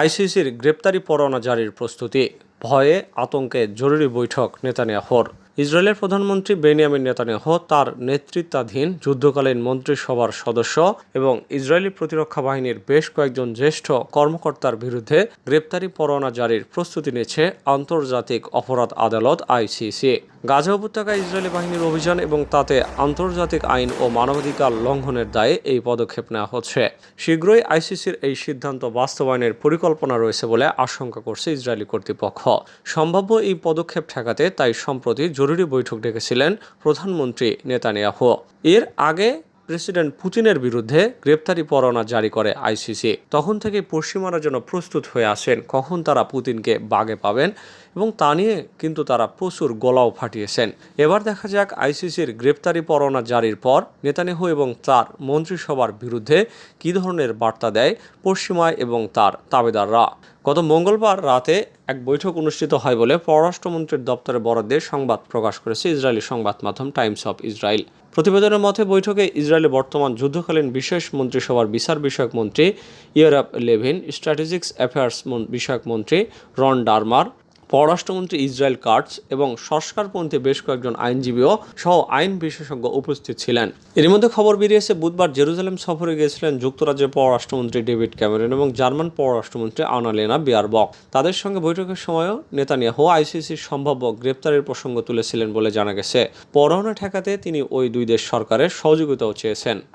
আইসিসির গ্রেপ্তারি পরোয়ানা জারির প্রস্তুতি। ভয়ে আতঙ্কে জরুরি বৈঠক নেতানিয়াহর। ইসরায়েলের প্রধানমন্ত্রী বেনিয়ামিন নেতানিয়াহু তার নেতৃত্বাধীন যুদ্ধকালীন মন্ত্রিসভার সদস্য এবং ইসরায়েলি প্রতিরক্ষা বাহিনীর বেশ কয়েকজন জ্যেষ্ঠ কর্মকর্তার বিরুদ্ধে গ্রেপ্তারি পরোয়ানা জারির প্রস্তুতি নিচ্ছে আন্তর্জাতিক অপরাধ আদালত আইসিসি। গাজা উপত্যকায় ইসরায়েলি বাহিনীর অভিযান এবং তাতে আন্তর্জাতিক আইন ও মানবাধিকার লঙ্ঘনের দায়ে এই পদক্ষেপ নেওয়া হচ্ছে। শীঘ্রই আইসিসির এই সিদ্ধান্ত বাস্তবায়নের পরিকল্পনা রয়েছে বলে আশঙ্কা করছে ইসরায়েলি কর্তৃপক্ষ। সম্ভাব্য এই পদক্ষেপ ঠেকাতে তাই সম্প্রতি জরুরি বৈঠক ডেকেছিলেন প্রধানমন্ত্রী নেতানিয়াহু। এর আগে প্রেসিডেন্ট পুতিনের বিরুদ্ধে গ্রেপ্তারি পরোয়ানা জারি করে আইসিসি। তখন থেকে পশ্চিমারা যেন প্রস্তুত হয়ে আসেন, কখন তারা পুতিনকে বাগে পাবেন এবং তা নিয়ে কিন্তু তারা প্রচুর গলাও ফাটিয়েছেন। এবার দেখা যাক আইসিসির গ্রেপ্তারি পরোয়ানা জারির পর নেতানিয়াহু এবং তার মন্ত্রিসভার বিরুদ্ধে কী ধরনের বার্তা দেয় পশ্চিমায় এবং তার তাবেদাররা গত মঙ্গলবার রাতে এক বৈঠক অনুষ্ঠিত হয় বলে পররাষ্ট্রমন্ত্রীর দপ্তরে বরাদ্দে সংবাদ প্রকাশ করেছে ইসরায়েলি সংবাদ মাধ্যম টাইমস অফ ইসরায়েল। প্রতিবেদনের মতে, বৈঠকে ইসরায়েলের বর্তমান যুদ্ধকালীন বিশেষ মন্ত্রিসভার বিচার বিষয়ক মন্ত্রী ইয়ারাব লেভিন, স্ট্র্যাটেজিক্স অ্যাফেয়ার্স বিষয়ক মন্ত্রী রন ডারমার পররাষ্ট্রমন্ত্রী ইসরায়েল কার্টস এবং সংস্কারপন্থী বেশ কয়েকজন আইনজীবীও সহ আইন বিশেষজ্ঞ উপস্থিত ছিলেন। এর মধ্যে খবর বেরিয়েছে বুধবার জেরুজালেম সফরে গিয়েছিলেন যুক্তরাজ্যের পররাষ্ট্রমন্ত্রী ডেভিড ক্যামেরন এবং জার্মান পররাষ্ট্রমন্ত্রী আনালেনা বিয়ারবক। তাদের সঙ্গে বৈঠকের সময়ও নেতানিয়া নেতানিয়াহু আইসিসির সম্ভাব্য গ্রেপ্তারের প্রসঙ্গ তুলেছিলেন বলে জানা গেছে। পরোয়ানা ঠেকাতে তিনি ওই দুই দেশ সরকারের সহযোগিতাও চেয়েছেন।